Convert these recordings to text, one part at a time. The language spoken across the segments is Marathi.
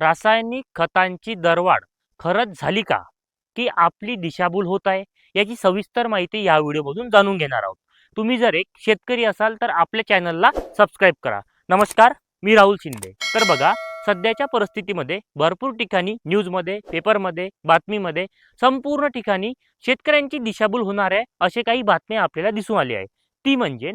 रासायनिक खतांची दरवाढ खरंच झाली का? की आपली दिशाभूल होत आहे? याची सविस्तर माहिती या व्हिडिओमधून जाणून घेणार आहोत. तुम्ही जर एक शेतकरी असाल तर आपल्या चॅनलला सबस्क्राईब करा. नमस्कार मी राहुल शिंदे. तर बघा सध्याच्या परिस्थितीमध्ये भरपूर ठिकाणी न्यूजमध्ये पेपरमध्ये बातमीमध्ये संपूर्ण ठिकाणी शेतकऱ्यांची दिशाभूल होणार आहे असे काही बातम्या आपल्याला दिसून आली आहे ती म्हणजे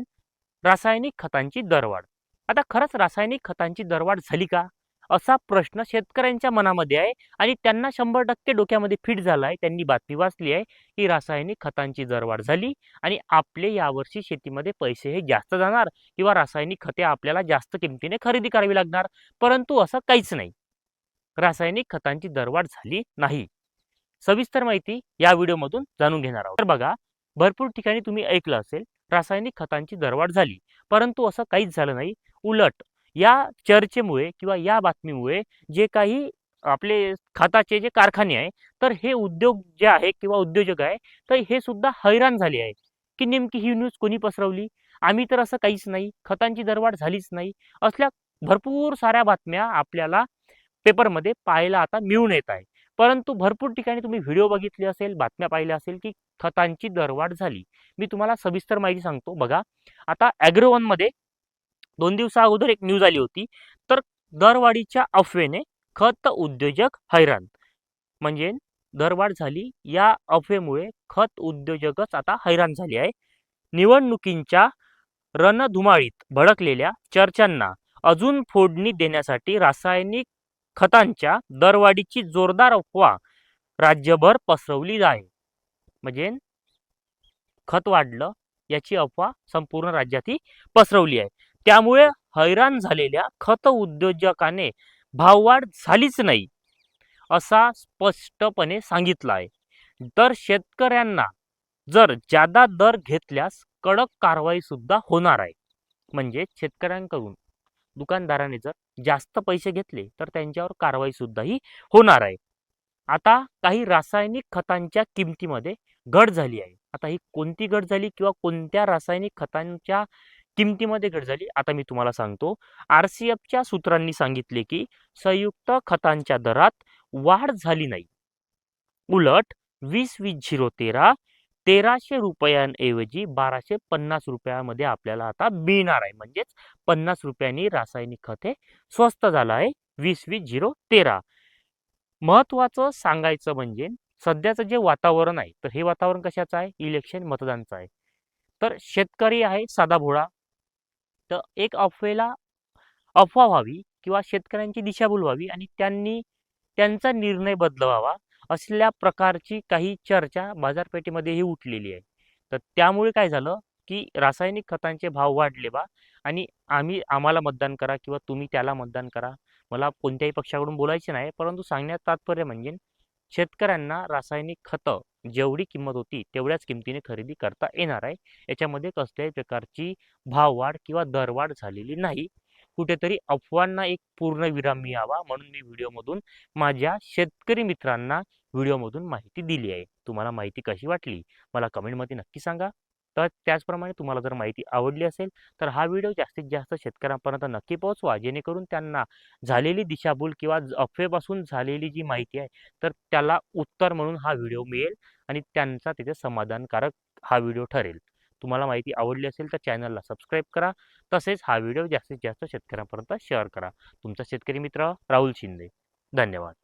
रासायनिक खतांची दरवाढ. आता खरंच रासायनिक खतांची दरवाढ झाली का? असा प्रश्न शेतकऱ्यांच्या मनामध्ये आहे आणि त्यांना शंभर टक्के डोक्यामध्ये फिट झाला आहे. त्यांनी बातमी वाचली आहे की रासायनिक खतांची दरवाढ झाली आणि आपले यावर्षी शेतीमध्ये पैसे हे जास्त जाणार किंवा रासायनिक खते आपल्याला जास्त किमतीने खरेदी करावी लागणार. परंतु असं काहीच नाही. रासायनिक खतांची दरवाढ झाली नाही. सविस्तर माहिती या व्हिडिओमधून जाणून घेणार आहोत. तर बघा भरपूर ठिकाणी तुम्ही ऐकलं असेल रासायनिक खतांची दरवाढ झाली. परंतु असं काहीच झालं नाही. उलट या चर्चेमुळे किंवा या बातमीमुळे जे काही आपले खताचे जे कारखाने आहे तर हे उद्योग जे आहे किंवा उद्योजक आहे तर हे सुद्धा हैराण झाले आहे की नेमकी ही न्यूज कोणी पसरवली? आम्ही तर असं काहीच नाही खतांची दरवाढ झालीच नाही असल्या भरपूर साऱ्या बातम्या आपल्याला पेपरमध्ये पाहायला आता मिळून येत आहे परंतु भरपूर ठिकाणी तुम्ही व्हिडिओ बघितले असेल बातम्या पाहिल्या असेल की खतांची दरवाढ झाली. मी तुम्हाला सविस्तर माहिती सांगतो. बघा आता ॲग्रोवनमध्ये दोन दिवसा अगोदर एक न्यूज आली होती. तर दरवाढीच्या अफवेने खत उद्योजक हैराण. म्हणजे दरवाढ झाली या अफवेमुळे खत उद्योजकच आता हैराण झाले आहे. निवडणुकींच्या रणधुमाळीत भडकलेल्या चर्चांना अजून फोडणी देण्यासाठी रासायनिक खतांच्या दरवाढीची जोरदार अफवा राज्यभर पसरवली आहे. म्हणजे खत वाढलं याची अफवा संपूर्ण राज्यात ही पसरवली आहे. त्यामुळे हैराण झालेल्या खत उद्योजकाने भाववाढ झालीच नाही असा स्पष्टपणे सांगितला आहे. तर शेतकऱ्यांना जर जादा दर घेतल्यास कडक कारवाई सुद्धा होणार आहे. म्हणजे शेतकऱ्यांकडून दुकानदाराने जर जास्त पैसे घेतले तर त्यांच्यावर कारवाई सुद्धा ही होणार आहे. आता काही रासायनिक खतांच्या किमतीमध्ये घट झाली आहे. आता ही कोणती घट झाली किंवा कोणत्या रासायनिक खतांच्या किमतीमध्ये घट झाली. आता मी तुम्हाला सांगतो. आर सी एफच्या सूत्रांनी सांगितले की संयुक्त खतांच्या दरात वाढ झाली नाही. उलट वीस वीस झिरो तेरा तेराशे रुपयांऐवजी बाराशे पन्नास रुपयामध्ये आपल्याला आता मिळणार आहे. म्हणजेच पन्नास रुपयांनी रासायनिक खत हे स्वस्त झालं आहे. वीस वीस झिरो तेरा. महत्वाचं सांगायचं म्हणजे सध्याचं जे वातावरण आहे तर हे वातावरण कशाचं आहे? इलेक्शन मतदानचं आहे. तर शेतकरी आहे साधा भोळा. तर एक अफवेला अफवा व्हावी किंवा शेतकऱ्यांची दिशाभूल व्हावी आणि त्यांनी त्यांचा निर्णय बदलवावा असल्या प्रकारची काही चर्चा बाजारपेठेमध्येही उठलेली आहे. तर त्यामुळे काय झालं की रासायनिक खतांचे भाव वाढले बा आणि आम्ही आम्हाला मतदान करा किंवा तुम्ही त्याला मतदान करा. मला कोणत्याही पक्षाकडून बोलायचे नाही परंतु सांगण्यात तात्पर्य म्हणजे शेतकऱ्यांना रासायनिक खतं जेवढी किंमत होती तेवढ्याच किमतीने खरेदी करता येणार आहे. याच्यामध्ये कसल्याही प्रकारची भाववाढ किंवा दरवाढ झालेली नाही. कुठेतरी अफवांना एक पूर्ण विराम मिळावा म्हणून मी व्हिडिओमधून माझ्या शेतकरी मित्रांना व्हिडिओमधून माहिती दिली आहे. तुम्हाला माहिती कशी वाटली? मला कमेंटमध्ये नक्की सांगा. तर त्याचप्रमाणे तुम्हाला जर माहिती आवडली असेल तर हा व्हिडिओ जास्तीत जास्त शेतकऱ्यांपर्यंत नक्की पोहोचवा जेणेकरून त्यांना झालेली दिशाभूल किंवा अफवेपासून झालेली जी माहिती आहे तर त्याला उत्तर म्हणून हा व्हिडिओ मिळेल आणि त्यांचा तिथे समाधानकारक हा व्हिडिओ ठरेल. तुम्हाला माहिती आवडली असेल तर चॅनलला सबस्क्राईब करा तसेच हा व्हिडिओ जास्तीत जास्त शेतकऱ्यांपर्यंत शेअर करा. तुमचा शेतकरी मित्र राहुल शिंदे. धन्यवाद.